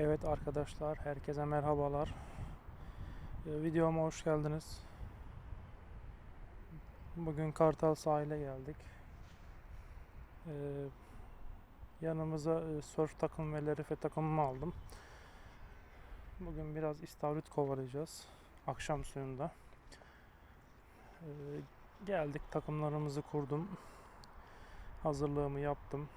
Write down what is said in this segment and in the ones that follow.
Evet arkadaşlar, herkese merhabalar. Ee, videoma hoş geldiniz. Bugün Kartal sahile geldik. Ee, yanımıza e, surf takım ve lerife takımımı aldım. Bugün biraz istavrit kovalayacağız. Akşam suyunda. Ee, geldik takımlarımızı kurdum. Hazırlığımı yaptım.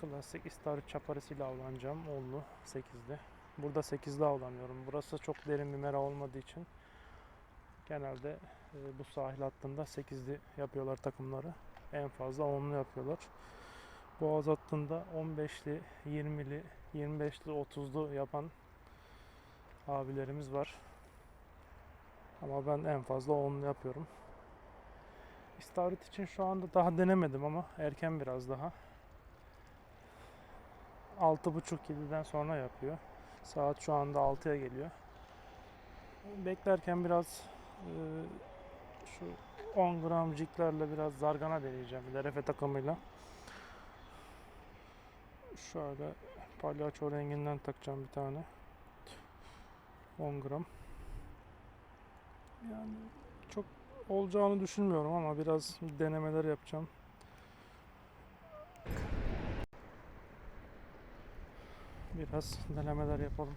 Klasik istavrit çaparısıyla avlanacağım. Onlu 8'li. Burada 8'li avlanıyorum. Burası çok derin bir mera olmadığı için genelde e, bu sahil hattında 8'li yapıyorlar takımları. En fazla 10'lu yapıyorlar. Boğaz hattında 15'li, 20'li, 25'li, 30'lu yapan abilerimiz var. Ama ben en fazla 10'lu yapıyorum. İstavrit için şu anda daha denemedim ama erken biraz daha. 6.30-7'den sonra yapıyor. Saat şu anda 6'ya geliyor. Beklerken biraz e, şu 10 gram jiglerle biraz zargana deneyeceğim. Bir de refe takımıyla. Şöyle palyaço renginden takacağım bir tane. 10 gram. Yani çok olacağını düşünmüyorum ama biraz denemeler yapacağım. Biraz denemeler yapalım.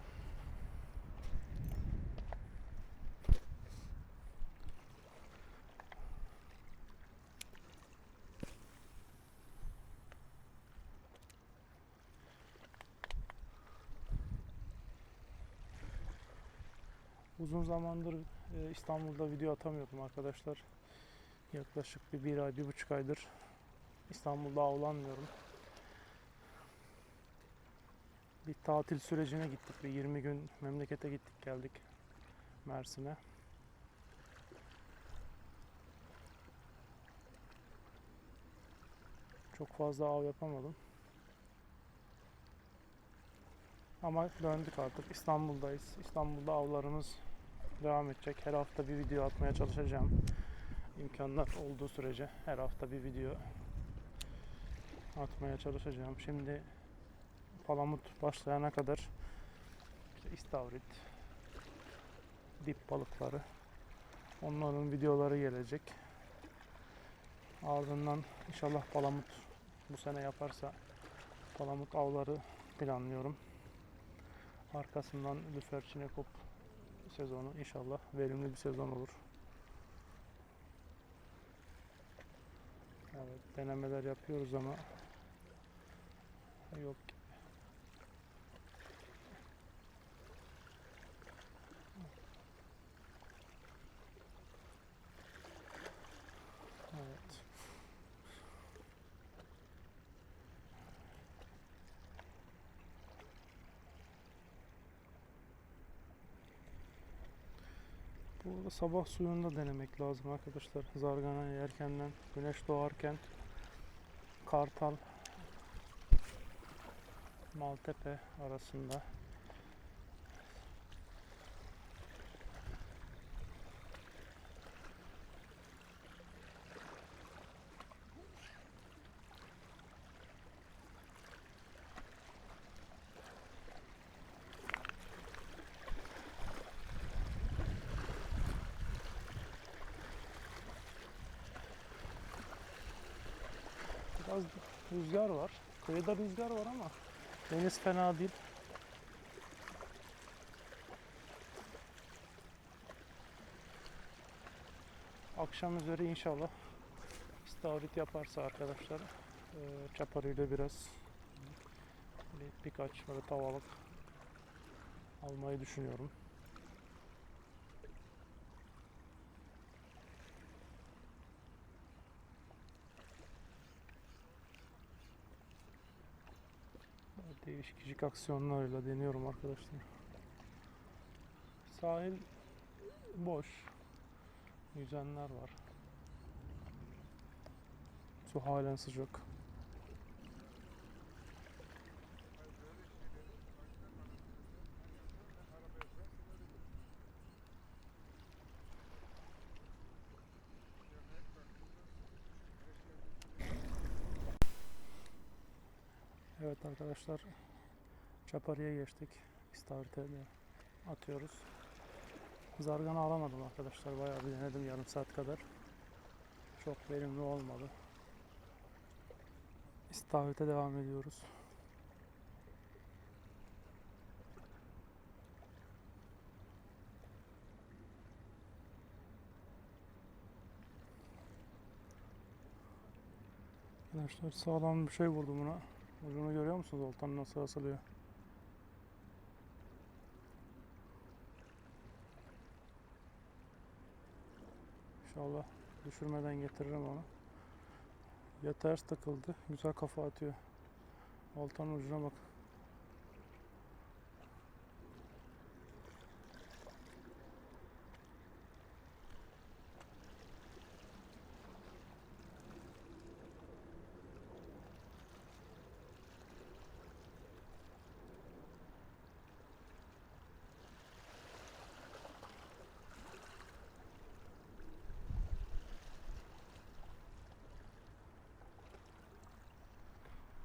Uzun zamandır e, İstanbul'da video atamıyordum arkadaşlar. Yaklaşık bir, bir ay, bir buçuk aydır İstanbul'da avlanmıyorum. Bir tatil sürecine gittik. Bir 20 gün memlekete gittik geldik Mersin'e. Çok fazla av yapamadım. Ama döndük artık. İstanbul'dayız. İstanbul'da avlarımız devam edecek. Her hafta bir video atmaya çalışacağım. İmkanlar olduğu sürece her hafta bir video atmaya çalışacağım. Şimdi palamut başlayana kadar işte istavrit, dip balıkları onların videoları gelecek. Ardından inşallah palamut bu sene yaparsa palamut avları planlıyorum. Arkasından lüfer çinekop sezonu inşallah verimli bir sezon olur. Evet denemeler yapıyoruz ama yok Evet. Burada sabah suyunda denemek lazım arkadaşlar. Zarganayı erkenden, güneş doğarken Kartal Maltepe arasında biraz rüzgar var. Kıyıda rüzgar var ama deniz fena değil. Akşam üzeri inşallah istavrit yaparsa arkadaşlar e, çaparıyla biraz bir, birkaç böyle tavalık almayı düşünüyorum. Değişik aksiyonlarla deniyorum arkadaşlar. Sahil boş. Yüzenler var. Su halen sıcak. Evet arkadaşlar Çapari'ye geçtik. İstavrite atıyoruz. Zargana alamadım arkadaşlar. Bayağı bir denedim yarım saat kadar. Çok verimli olmadı. İstavrite devam ediyoruz. Arkadaşlar sağlam bir şey vurdu buna. Ucunu görüyor musunuz? Oltanın nasıl asılıyor? İnşallah düşürmeden getiririm onu. Ya ters takıldı. Güzel kafa atıyor. Oltanın ucuna bak.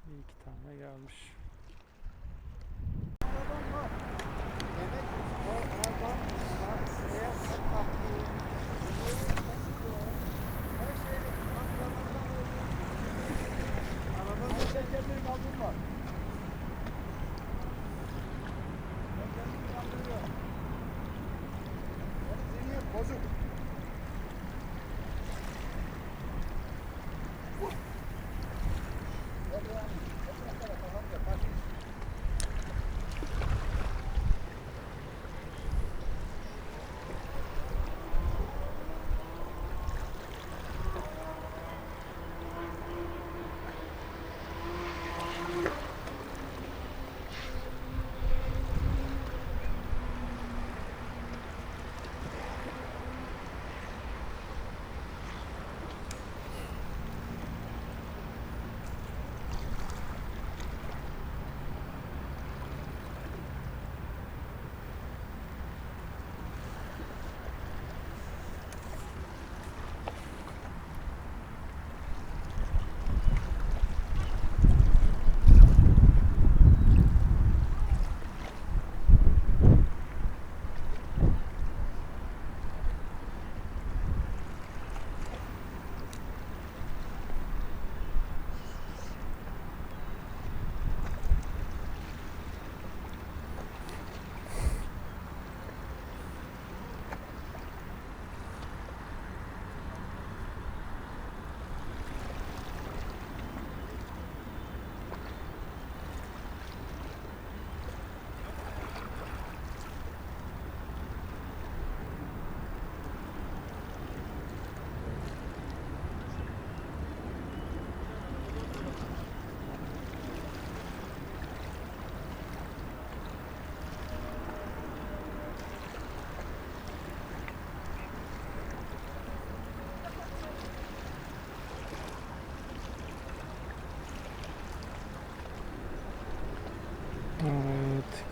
Bir iki tane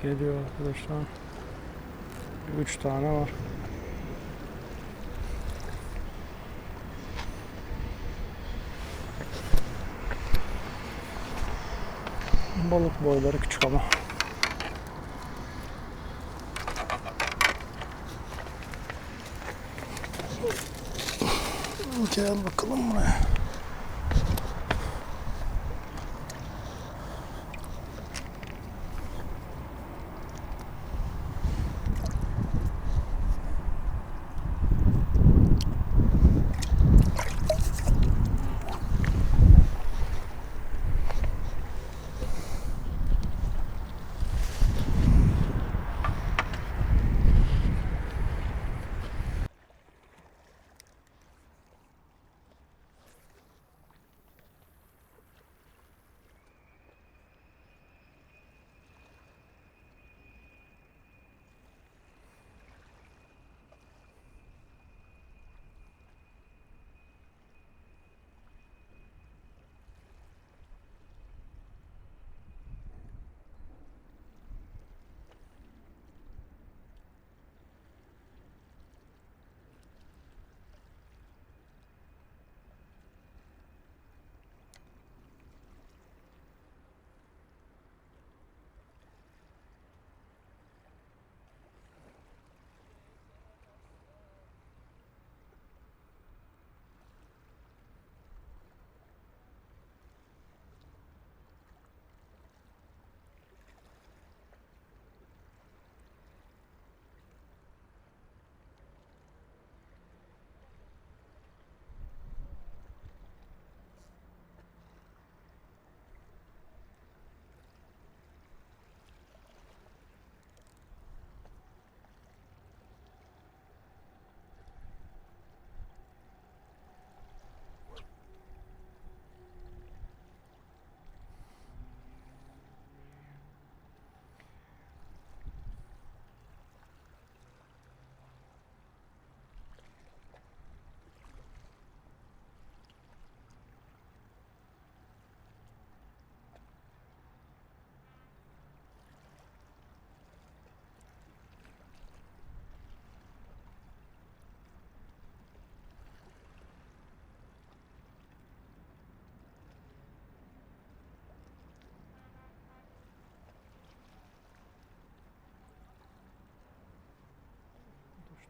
geliyor arkadaşlar. Üç tane var. Balık boyları küçük ama. Gel bakalım buraya.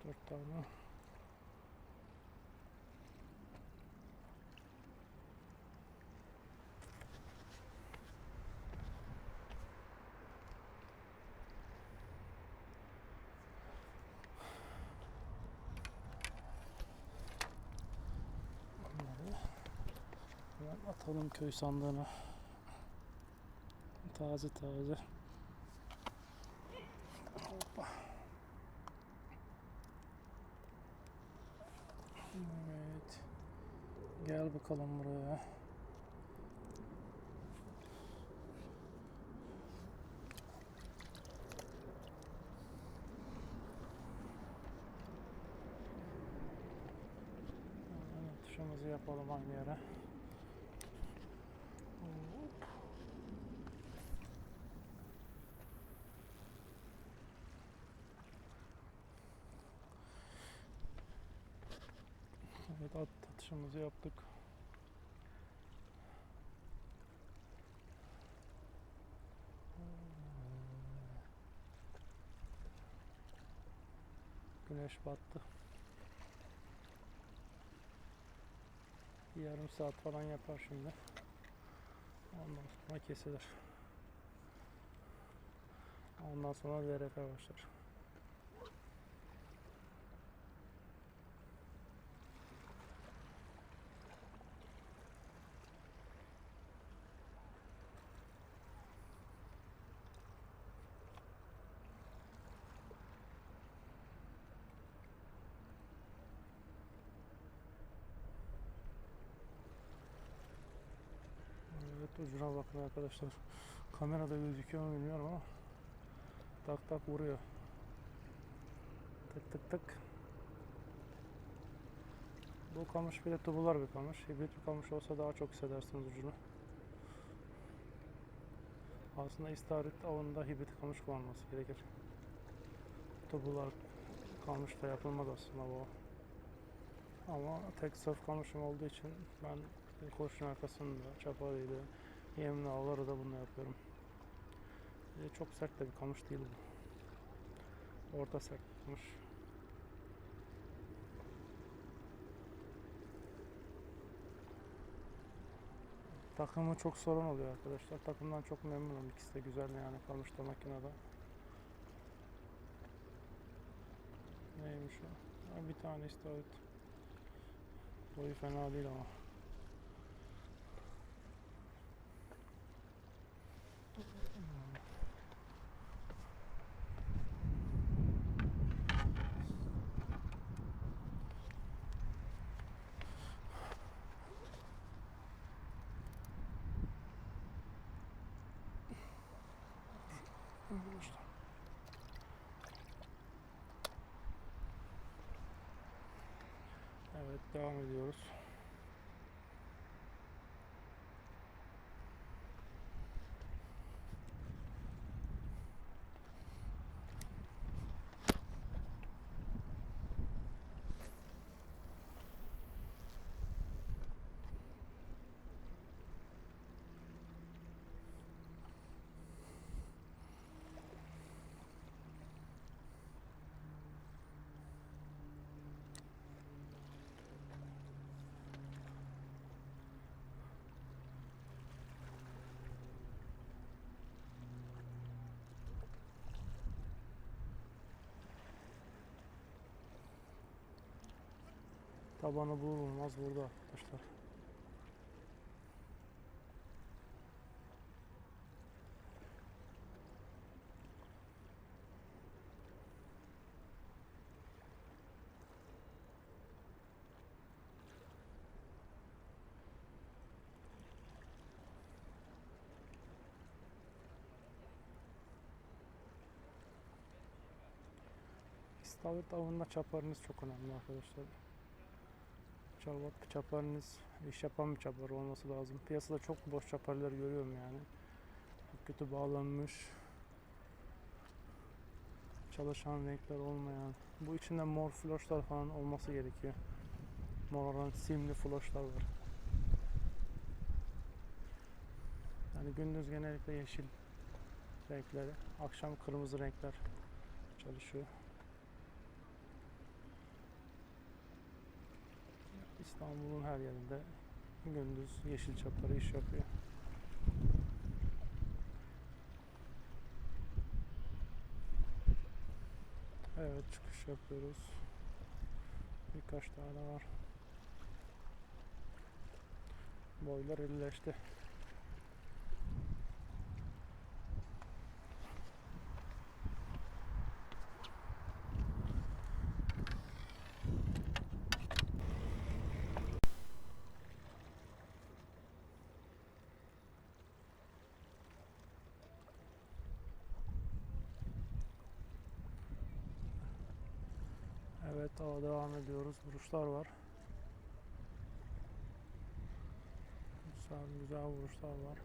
Bunları hemen atalım köy sandığına. Taze taze. Hoppa. Evet. Gel bakalım buraya. Atışımızı yapalım aynı yere. Evet at atışımızı yaptık. Güneş battı. Yarım saat falan yapar şimdi. Ondan sonra kesilir. Ondan sonra VRF başlar. Ucuna bakın arkadaşlar. Kamerada gözüküyor mu bilmiyorum ama tak tak vuruyor. Tık tık tık. Bu kamış bir de tubular bir kamış. Hibrit bir kamış olsa daha çok hissedersiniz ucunu. Aslında istavrit avında hibrit kamış kullanması gerekir. Tubular kamışla yapılmaz aslında bu. Ama tek sırf kamışım olduğu için ben koşun arkasında çaparıyla yemli avları da bununla yapıyorum. De çok sert de bir kamış değil bu. Orta sert kamış. Takımı çok sorun oluyor arkadaşlar. Takımdan çok memnunum. İkisi de güzel yani kamışta makinede. Neymiş o? Bir tane istavrit. Boyu fena değil ama. İşte. Evet devam ediyoruz. Tabanı bulunmaz burada arkadaşlar. İstavrit avında çaparınız çok önemli arkadaşlar. Çapak, çaparınız iş yapan bir çapar olması lazım. Piyasada çok boş çaparlar görüyorum yani. Çok kötü bağlanmış. Çalışan renkler olmayan. Bu içinde mor floşlar falan olması gerekiyor. Mor olan simli floşlar var. Yani gündüz genellikle yeşil renkleri, akşam kırmızı renkler çalışıyor. İstanbul'un her yerinde gündüz yeşil çapları iş yapıyor. Evet çıkış yapıyoruz. Birkaç tane var. Boylar elleşti. Evet daha devam ediyoruz. Vuruşlar var. Güzel güzel vuruşlar var.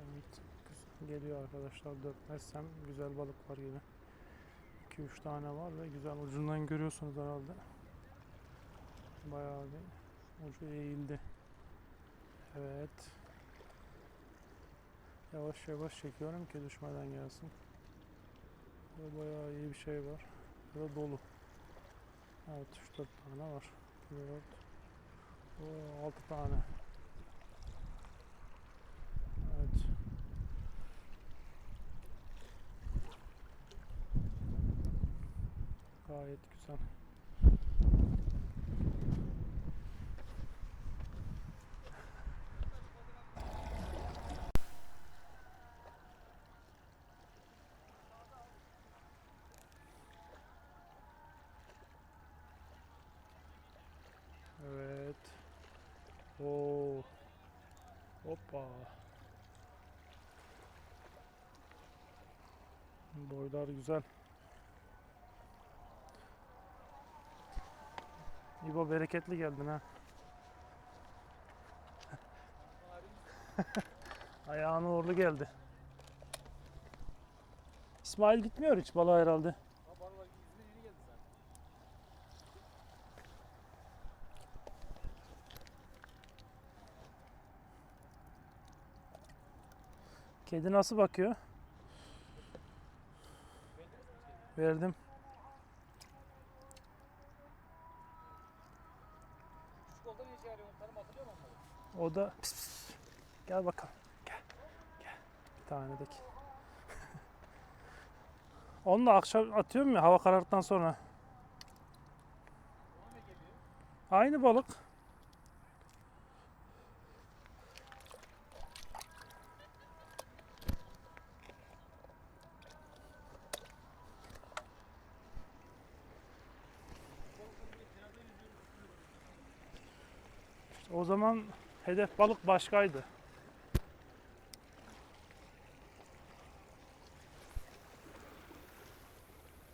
Evet. güzel Geliyor arkadaşlar dökmezsem güzel balık var yine. 2-3 tane var ve güzel ucundan görüyorsunuz herhalde. Bayağı bir ucu eğildi. Evet. Yavaş yavaş çekiyorum ki düşmeden gelsin. Ve bayağı iyi bir şey var. Ve dolu. Evet 3-4 tane var. 4 Oo, 6 tane. Evet. Gayet güzel. Evet. Oo. Hoppa. Boylar güzel. İbo bereketli geldin ha. Ayağına uğurlu geldi. İsmail gitmiyor hiç balığa herhalde. Kedi nasıl bakıyor? Verdim. Küçük oldu ne işe yarıyor? Tanım hatırlıyor musun onları? O da pis pis. Gel bakalım. Gel. Gel. Bir tane de ki. Onu da akşam atıyorum ya hava karardıktan sonra. Aynı balık. O zaman hedef balık başkaydı.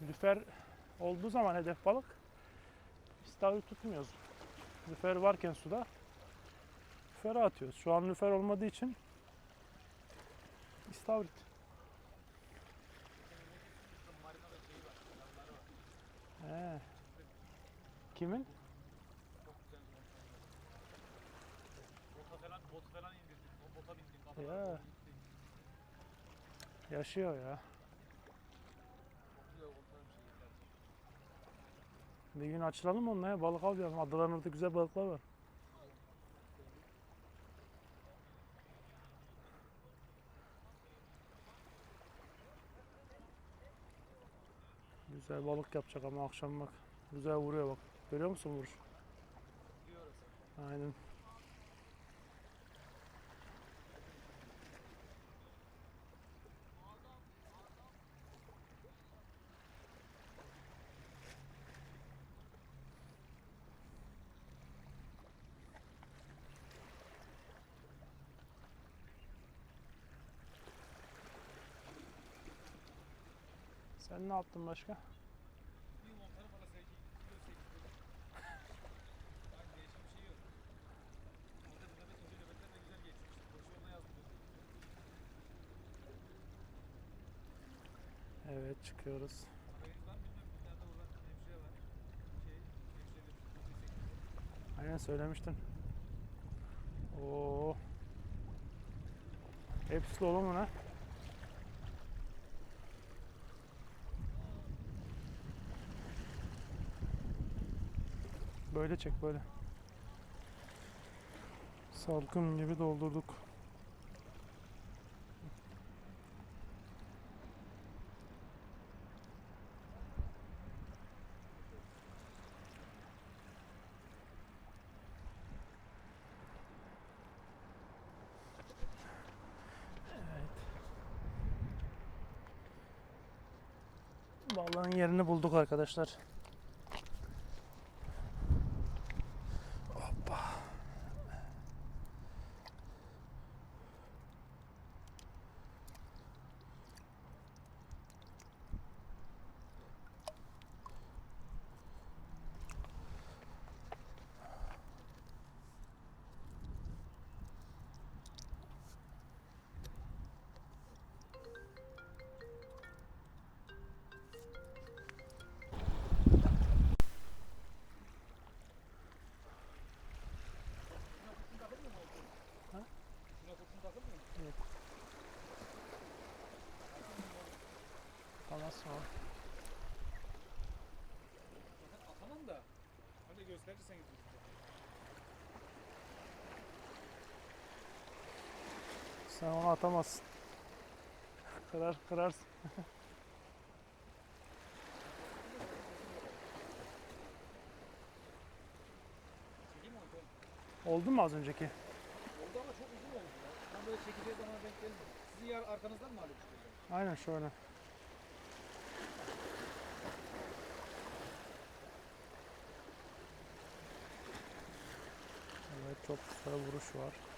Lüfer olduğu zaman hedef balık istavrit tutmuyoruz. Lüfer varken suda lüfere atıyoruz. Şu an lüfer olmadığı için istavrit. He. Kimin? Çok güzel bir olta. Bota falan, bot falan indirdik. O bota bindik. Adamlar Ya. Yaşıyor ya. Bir gün açılalım onunla ya. Balık avlayalım. Adaların orada güzel balıklar var. Güzel balık yapacak ama akşam bak. Güzel vuruyor bak. Görüyor musun vuruş? Aynen. Sen ne yaptın başka? Evet çıkıyoruz. Aynen söylemiştin. Oo. Hepsi dolu mu ne? Böyle çek böyle. Salkım gibi doldurduk. Balığın yerini bulduk arkadaşlar. Hoppa. Şuna kurşun takılmıyor mu? Kalas var. Zaten atamam da. Öyle gösterirsen gidiyorsun. Sen onu atamazsın. Kırar, kırarsın. Çekeyim mi onu? Oldu mu az önceki? Oldu ama çok uzun oldu ya. Tam böyle çekeceği zaman denk gelmiyor. Sizin yer arkanızdan mı alıp çıkacak? Aynen şöyle. Evet çok güzel vuruş var.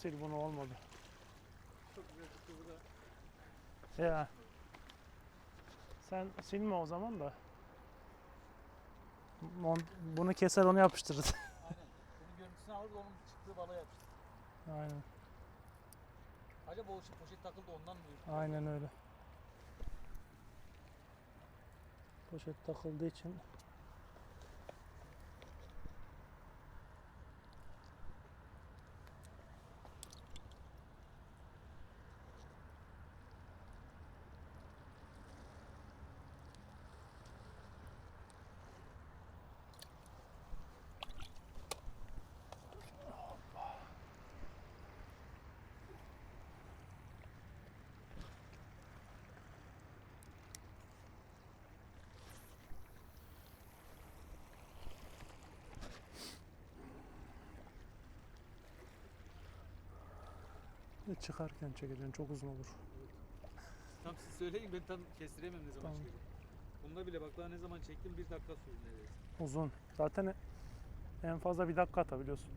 Sil bunu olmadı. Çok güzel çıktı. Ya. Sen silme o zaman da. Mon- Bunu keser onu yapıştırırız. Aynen. Bunun görüntüsünü alır onun çıktığı balığa yapıştır. Aynen. Acaba o şey- poşet takıldı ondan mı? Aynen öyle. Poşet takıldığı için çıkarken çekeceksin çok uzun olur. Tam siz söyleyin ben tam kestiremem ne zaman Tamam. çıkacak. Bunda bile bak daha ne zaman çektim bir dakika sürdü neredeyse. Uzun. Zaten en fazla bir dakika atabiliyorsun.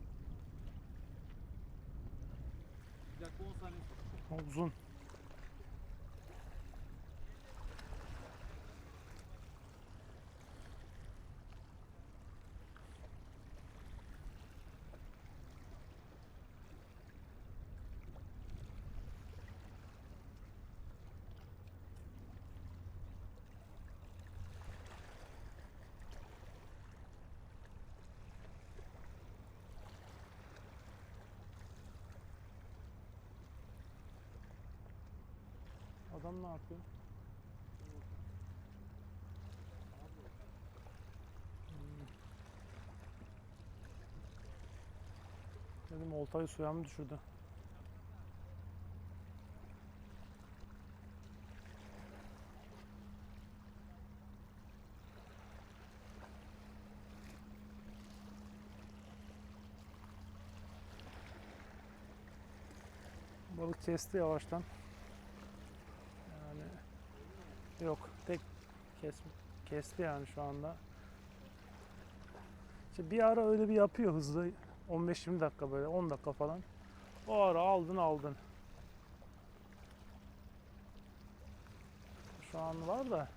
Bir dakika 10 saniye sürdü. Uzun. Adam ne yapıyor? Hmm. Dedim oltayı suya mı düşürdü? Balık kesti yavaştan. Yok tek kes, kesti yani şu anda. İşte bir ara öyle bir yapıyor hızlı 15-20 dakika böyle 10 dakika falan. O ara aldın aldın. Şu an var da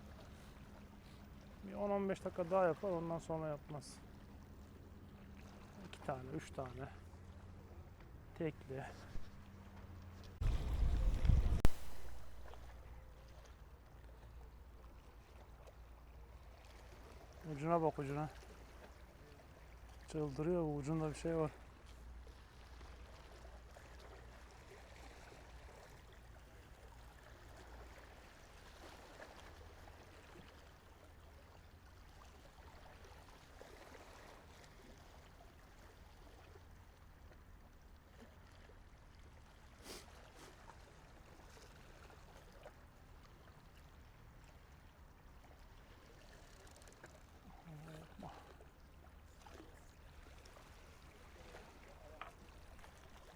bir 10-15 dakika daha yapar ondan sonra yapmaz. 2 tane, 3 tane. Tekli. Ucuna bak ucuna. Çıldırıyor ucunda bir şey var.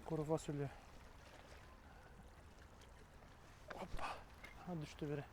Kuru fasulye. Hoppa. Ha düştü biri.